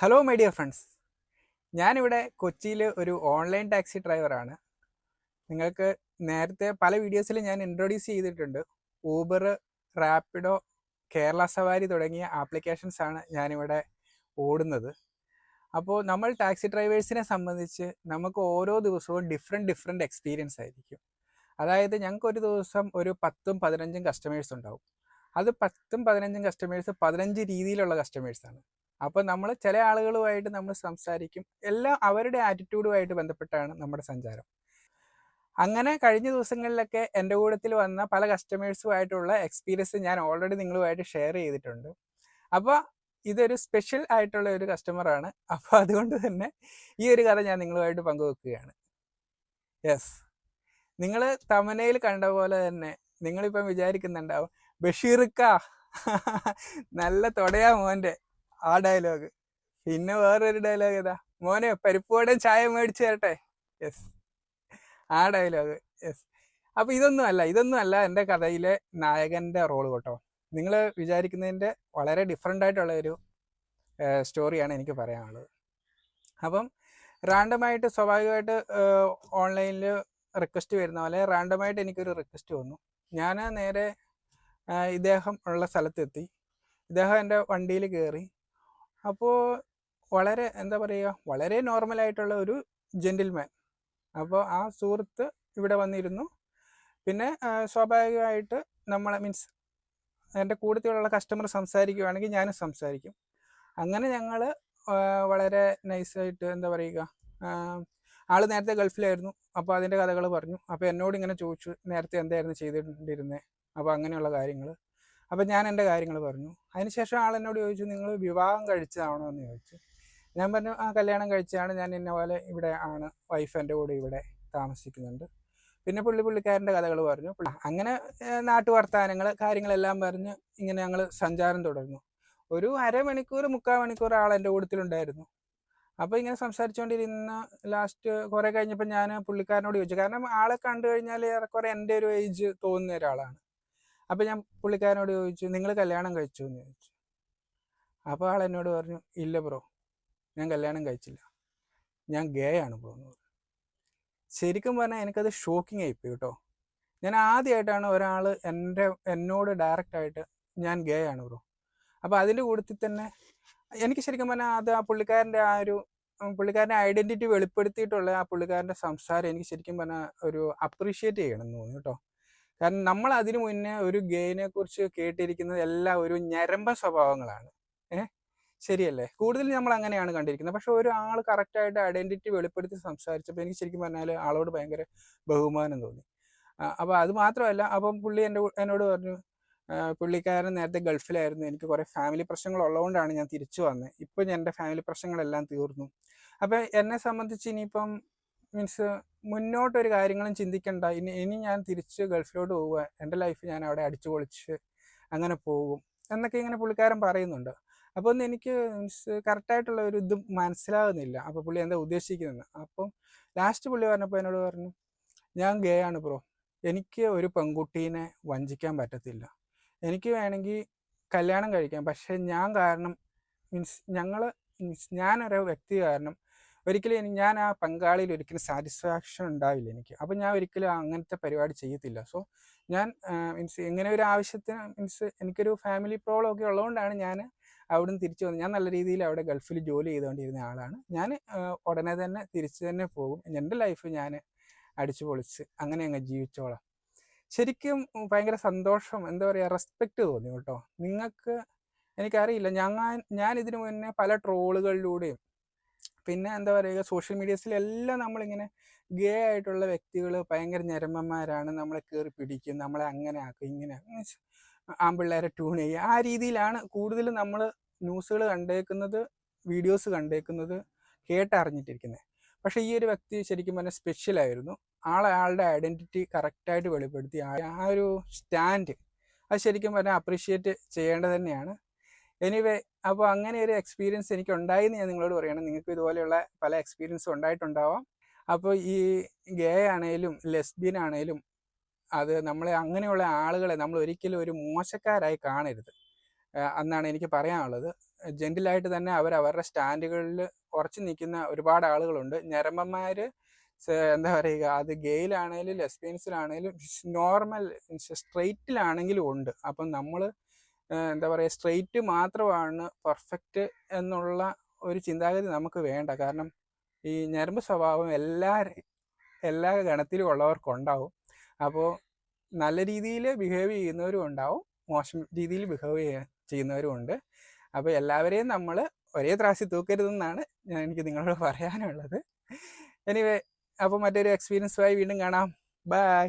Hello my dear friends ഞാനിവിടെ കൊച്ചിയിൽ ഒരു ഓൺലൈൻ ടാക്സി ഡ്രൈവറാണ് നിങ്ങൾക്ക് നേരത്തെ പല വീഡിയോസിൽ ഞാൻ ഇൻട്രൊഡ്യൂസ് ചെയ്തിട്ടുണ്ട്. ഊബർ റാപ്പിഡോ കേരള സവാരി തുടങ്ങിയ ആപ്ലിക്കേഷൻസാണ് ഞാനിവിടെ ഓടുന്നത്. അപ്പോൾ നമ്മൾ ടാക്സി ഡ്രൈവേഴ്സിനെ സംബന്ധിച്ച് നമുക്ക് ഓരോ ദിവസവും ഡിഫറെന്റ് ഡിഫറെന്റ് എക്സ്പീരിയൻസ് ആയിരിക്കും. അതായത് ഞങ്ങൾക്ക് ഒരു ദിവസം ഒരു പത്തും പതിനഞ്ചും കസ്റ്റമേഴ്സ് ഉണ്ടാവും. അത് പത്തും പതിനഞ്ചും കസ്റ്റമേഴ്സ് പതിനഞ്ച് രീതിയിലുള്ള കസ്റ്റമേഴ്സാണ് അപ്പോൾ നമ്മൾ ചില ആളുകളുമായിട്ട് നമ്മൾ സംസാരിക്കും. എല്ലാം അവരുടെ ആറ്റിറ്റ്യൂഡുമായിട്ട് ബന്ധപ്പെട്ടാണ് നമ്മുടെ സഞ്ചാരം. അങ്ങനെ കഴിഞ്ഞ ദിവസങ്ങളിലൊക്കെ എന്റെ കൂട്ടത്തിൽ വന്ന പല കസ്റ്റമേഴ്സുമായിട്ടുള്ള എക്സ്പീരിയൻസ് ഞാൻ ഓൾറെഡി നിങ്ങളുമായിട്ട് ഷെയർ ചെയ്തിട്ടുണ്ട്. അപ്പോൾ ഇതൊരു സ്പെഷ്യൽ ആയിട്ടുള്ള ഒരു കസ്റ്റമറാണ് അപ്പോൾ അതുകൊണ്ട് തന്നെ ഈ ഒരു കഥ ഞാൻ നിങ്ങളുമായിട്ട് പങ്കുവെക്കുകയാണ്. യെസ് നിങ്ങൾ തമനയിൽ കണ്ട പോലെ തന്നെ നിങ്ങളിപ്പം വിചാരിക്കുന്നുണ്ടാവും ബഷീർക്ക നല്ല തൊടയാ മോന്റെ. ആ ഡയലോഗ് പിന്നെ വേറൊരു ഡയലോഗ് ഏതാ? മോനെ പരിപ്പോടെ ചായ മേടിച്ചു തരട്ടെ? യെസ് ആ ഡയലോഗ് യെസ് അപ്പൊ ഇതൊന്നും അല്ല ഇതൊന്നും അല്ല എന്റെ കഥയിലെ നായകന്റെ റോൾ കേട്ടോ. നിങ്ങൾ വിചാരിക്കുന്നതിന്റെ വളരെ ഡിഫറെന്റ് ആയിട്ടുള്ള ഒരു സ്റ്റോറിയാണ് എനിക്ക് പറയാനുള്ളത്. അപ്പം റാൻഡമായിട്ട് സ്വാഭാവികമായിട്ട് ഓൺലൈനിൽ റിക്വസ്റ്റ് വരുന്ന പോലെ റാൻഡമായിട്ട് എനിക്കൊരു റിക്വസ്റ്റ് വന്നു. ഞാൻ നേരെ ഇദ്ദേഹം ഉള്ള സ്ഥലത്തെത്തി. ഇദ്ദേഹം എന്റെ വണ്ടിയിൽ കയറി അപ്പോൾ വളരെ എന്താ പറയുക വളരെ നോർമലായിട്ടുള്ള ഒരു ജെന്റിൽമാൻ അപ്പോൾ ആ സുഹൃത്ത് ഇവിടെ വന്നിരുന്നു. പിന്നെ സ്വാഭാവികമായിട്ട് നമ്മൾ മീൻസ് എന്റെ കൂട്ടത്തിലുള്ള കസ്റ്റമർ സംസാരിക്കുകയാണെങ്കിൽ ഞാനും സംസാരിക്കും. അങ്ങനെ ഞങ്ങൾ വളരെ നൈസായിട്ട് എന്താ പറയുക ആൾ നേരത്തെ ഗൾഫിലായിരുന്നു. അപ്പോൾ അതിന്റെ കഥകൾ പറഞ്ഞു. അപ്പോൾ എന്നോട് ഇങ്ങനെ ചോദിച്ചു നേരത്തെ എന്തായിരുന്നു ചെയ്തിട്ടുണ്ടിരുന്നത് അപ്പോൾ അങ്ങനെയുള്ള കാര്യങ്ങൾ അപ്പം ഞാൻ എന്റെ കാര്യങ്ങൾ പറഞ്ഞു. അതിനുശേഷം ആൾ എന്നോട് ചോദിച്ചു നിങ്ങൾ വിവാഹം കഴിച്ചതാണോ? എന്ന് ചോദിച്ചു. ഞാൻ പറഞ്ഞു ആ കല്യാണം കഴിച്ചതാണ്. ഞാൻ ഇന്ന പോലെ ഇവിടെ ആണ്. വൈഫ് എന്റെ കൂടെ ഇവിടെ താമസിക്കുന്നുണ്ട്. പിന്നെ പുള്ളി പുള്ളിക്കാരന്റെ കഥകൾ പറഞ്ഞു. അങ്ങനെ നാട്ടു വർത്തമാനങ്ങൾ കാര്യങ്ങളെല്ലാം പറഞ്ഞ് ഇങ്ങനെ ഞങ്ങൾ സഞ്ചാരം തുടർന്നു. ഒരു അരമണിക്കൂർ മുക്കാൽ മണിക്കൂർ ആൾ എന്റെ കൂട്ടത്തിലുണ്ടായിരുന്നു. അപ്പോൾ ഇങ്ങനെ സംസാരിച്ചുകൊണ്ടിരുന്ന ലാസ്റ്റ് കുറേ കഴിഞ്ഞപ്പോൾ ഞാൻ പുള്ളിക്കാരനോട് ചോദിച്ചു. കാരണം ആളെ കണ്ടു കഴിഞ്ഞാൽ ഏറെക്കുറെ എന്റെ ഒരു ഏജ് തോന്നുന്ന ഒരാളാണ്. അപ്പോൾ ഞാൻ പുള്ളിക്കാരനോട് ചോദിച്ചു നിങ്ങൾ കല്യാണം കഴിച്ചു എന്ന് ചോദിച്ചു. അപ്പോൾ ആൾ എന്നോട് പറഞ്ഞു ഇല്ല ബ്രോ ഞാൻ കല്യാണം കഴിച്ചില്ല. ഞാൻ ഗേ ആണ് ബ്രോ എന്ന് പറഞ്ഞു. ശരിക്കും പറഞ്ഞാൽ എനിക്കത് ഷോക്കിംഗ് ആയിപ്പോയി കേട്ടോ. ഞാൻ ആദ്യമായിട്ടാണ് ഒരാൾ എന്റെ എന്നോട് ഡയറക്റ്റായിട്ട് ഞാൻ ഗേ ആണ് ബ്രോ. അപ്പോൾ അതിന്റെ കൂട്ടത്തിൽ തന്നെ എനിക്ക് ശരിക്കും പറഞ്ഞാൽ അത് ആ പുള്ളിക്കാരന്റെ ആ ഒരു പുള്ളിക്കാരന്റെ ഐഡന്റിറ്റി വെളിപ്പെടുത്തിയിട്ടുള്ള ആ പുള്ളിക്കാരന്റെ സംസാരം എനിക്ക് ശരിക്കും പറഞ്ഞാൽ ഒരു അപ്രീഷിയേറ്റ് ചെയ്യണം എന്ന് തോന്നി കേട്ടോ. കാരണം നമ്മൾ അതിനു മുന്നേ ഒരു ഗെയിനെ കുറിച്ച് കേട്ടിരിക്കുന്നത് എല്ലാം ഒരു ഞരമ്പ സ്വഭാവങ്ങളാണ്. ഏഹ് ശരിയല്ലേ? കൂടുതൽ നമ്മൾ അങ്ങനെയാണ് കണ്ടിരിക്കുന്നത്. പക്ഷെ ഒരാൾ കറക്റ്റായിട്ട് ഐഡന്റിറ്റി വെളിപ്പെടുത്തി സംസാരിച്ചപ്പോൾ എനിക്ക് ശരിക്കും പറഞ്ഞാൽ ആളോട് ഭയങ്കര ബഹുമാനം തോന്നി. അപ്പോൾ അത് മാത്രമല്ല അപ്പം പുള്ളി എന്റെ എന്നോട് പറഞ്ഞു പുള്ളിക്കാരൻ നേരത്തെ ഗൾഫിലായിരുന്നു. എനിക്ക് കുറേ ഫാമിലി പ്രശ്നങ്ങൾ ഉള്ളതുകൊണ്ടാണ് ഞാൻ തിരിച്ചു വന്നത്. ഞാൻ എന്റെ ഫാമിലി പ്രശ്നങ്ങളെല്ലാം തീർന്നു. അപ്പം എന്നെ സംബന്ധിച്ച് ഇനിയിപ്പം മീൻസ് മുന്നോട്ടൊരു കാര്യങ്ങളും ചിന്തിക്കണ്ട. ഇനി ഇനി ഞാൻ തിരിച്ച് ഗൾഫിലോട്ട് പോവുക. എന്റെ ലൈഫ് ഞാൻ അവിടെ അടിച്ചു പൊളിച്ച് അങ്ങനെ പോകും. എന്നൊക്കെ ഇങ്ങനെ പുള്ളിക്കാരൻ പറയുന്നുണ്ട്. അപ്പോൾ ഒന്ന് എനിക്ക് മീൻസ് കറക്റ്റായിട്ടുള്ള ഒരു ഇത് മനസ്സിലാകുന്നില്ല. അപ്പോൾ പുള്ളി എന്താ ഉദ്ദേശിക്കുന്നത്? അപ്പം ലാസ്റ്റ് പുള്ളി പറഞ്ഞപ്പോൾ എന്നോട് പറഞ്ഞു ഞാൻ ഗേ ആണ് ബ്രോ എനിക്ക് ഒരു പെൺകുട്ടീനെ വഞ്ചിക്കാൻ പറ്റത്തില്ല. എനിക്ക് വേണമെങ്കിൽ കല്യാണം കഴിക്കാം. പക്ഷേ ഞാൻ കാരണം മീൻസ് ഞങ്ങൾ മീൻസ് ഞാനൊരു വ്യക്തി കാരണം ഒരിക്കലും ഞാൻ ആ പങ്കാളിയിൽ ഒരിക്കലും സാറ്റിസ്ഫാക്ഷൻ ഉണ്ടാവില്ല എനിക്ക്. അപ്പം ഞാൻ ഒരിക്കലും അങ്ങനത്തെ പരിപാടി ചെയ്യത്തില്ല. സോ ഞാൻ മീൻസ് ഇങ്ങനെ ഒരു ആവശ്യത്തിന് മീൻസ് എനിക്കൊരു ഫാമിലി പ്രോബ്ലം ഒക്കെ ഉള്ളതുകൊണ്ടാണ് ഞാൻ അവിടുന്ന് തിരിച്ചു വന്നത്. ഞാൻ നല്ല രീതിയിൽ അവിടെ ഗൾഫിൽ ജോലി ചെയ്തുകൊണ്ടിരുന്ന ആളാണ്. ഞാൻ ഉടനെ തന്നെ തിരിച്ചു തന്നെ പോകും. എന്റെ ലൈഫ് ഞാൻ അടിച്ചു പൊളിച്ച് അങ്ങനെ അങ്ങ് ജീവിച്ചോളാം. ശരിക്കും ഭയങ്കര സന്തോഷം എന്താ പറയുക റെസ്പെക്റ്റ് തോന്നി കേട്ടോ. നിങ്ങൾക്ക് എനിക്കറിയില്ല. ഞാൻ ഞാൻ ഇതിനു മുന്നേ പല ട്രോളുകളിലൂടെയും പിന്നെ എന്താ പറയുക സോഷ്യൽ മീഡിയസിലെല്ലാം നമ്മളിങ്ങനെ ഗേ ആയിട്ടുള്ള വ്യക്തികൾ ഭയങ്കര ഞരമ്പന്മാരാണ് നമ്മളെ കയറി പിടിക്കും നമ്മളെ അങ്ങനെ ആക്കും ഇങ്ങനെ മീൻസ് ആമ്പിള്ളേരെ ട്യൂൺ ചെയ്യുക. ആ രീതിയിലാണ് കൂടുതലും നമ്മൾ ന്യൂസുകൾ കണ്ടേക്കുന്നത് വീഡിയോസ് കണ്ടേക്കുന്നത് കേട്ടറിഞ്ഞിട്ടിരിക്കുന്നത്. പക്ഷേ ഈ ഒരു വ്യക്തി ശരിക്കും പറഞ്ഞാൽ സ്പെഷ്യലായിരുന്നു ആൾ ആളുടെ ഐഡന്റിറ്റി കറക്റ്റായിട്ട് വെളിപ്പെടുത്തി. ആ ഒരു സ്റ്റാൻഡ് അത് ശരിക്കും പറഞ്ഞാൽ അപ്രീഷിയേറ്റ് ചെയ്യേണ്ടത് തന്നെയാണ്. എനിവേ അപ്പോൾ അങ്ങനെ ഒരു എക്സ്പീരിയൻസ് എനിക്ക് ഉണ്ടായിന്ന് ഞാൻ നിങ്ങളോട് പറയണം. നിങ്ങൾക്ക് ഇതുപോലെയുള്ള പല എക്സ്പീരിയൻസ് ഉണ്ടായിട്ടുണ്ടാവാം. അപ്പോൾ ഈ ഗേ ആണേലും ലെസ്ബിയൻ ആണേലും അത് നമ്മളെ അങ്ങനെയുള്ള ആളുകളെ നമ്മൾ ഒരിക്കലും ഒരു മോശക്കാരായി കാണരുത്. എന്നാണ് എനിക്ക് പറയാനുള്ളത്. ജെന്റിലായിട്ട് തന്നെ അവർ അവരുടെ സ്റ്റാൻഡുകളിൽ ഉറച്ചു നിൽക്കുന്ന ഒരുപാട് ആളുകളുണ്ട്. ഞരമ്പന്മാർ എന്താ പറയുക അത് ഗെയിലാണേലും ലെസ്ബിയൻസിലാണേലും നോർമൽ സ്ട്രെയിറ്റിലാണെങ്കിലും ഉണ്ട്. അപ്പം നമ്മൾ എന്താ പറയുക സ്ട്രെയിറ്റ് മാത്രമാണ് പെർഫെക്റ്റ് എന്നുള്ള ഒരു ചിന്താഗതി നമുക്ക് വേണ്ട. കാരണം ഈ ഞരമ്പ് സ്വഭാവം എല്ലാ എല്ലാ ഗണത്തിലും ഉള്ളവർക്കുണ്ടാവും. അപ്പോൾ നല്ല രീതിയിൽ ബിഹേവ് ചെയ്യുന്നവരും ഉണ്ടാവും മോശം രീതിയിൽ ബിഹേവ് ചെയ്യുന്നവരും ഉണ്ട്. അപ്പോൾ എല്ലാവരെയും നമ്മൾ ഒരേ ത്രാസി തൂക്കരുതെന്നാണ് ഞാൻ എനിക്ക് നിങ്ങളോട് പറയാനുള്ളത്. എനിവേ അപ്പോൾ മറ്റൊരു എക്സ്പീരിയൻസുമായി വീണ്ടും കാണാം. ബൈ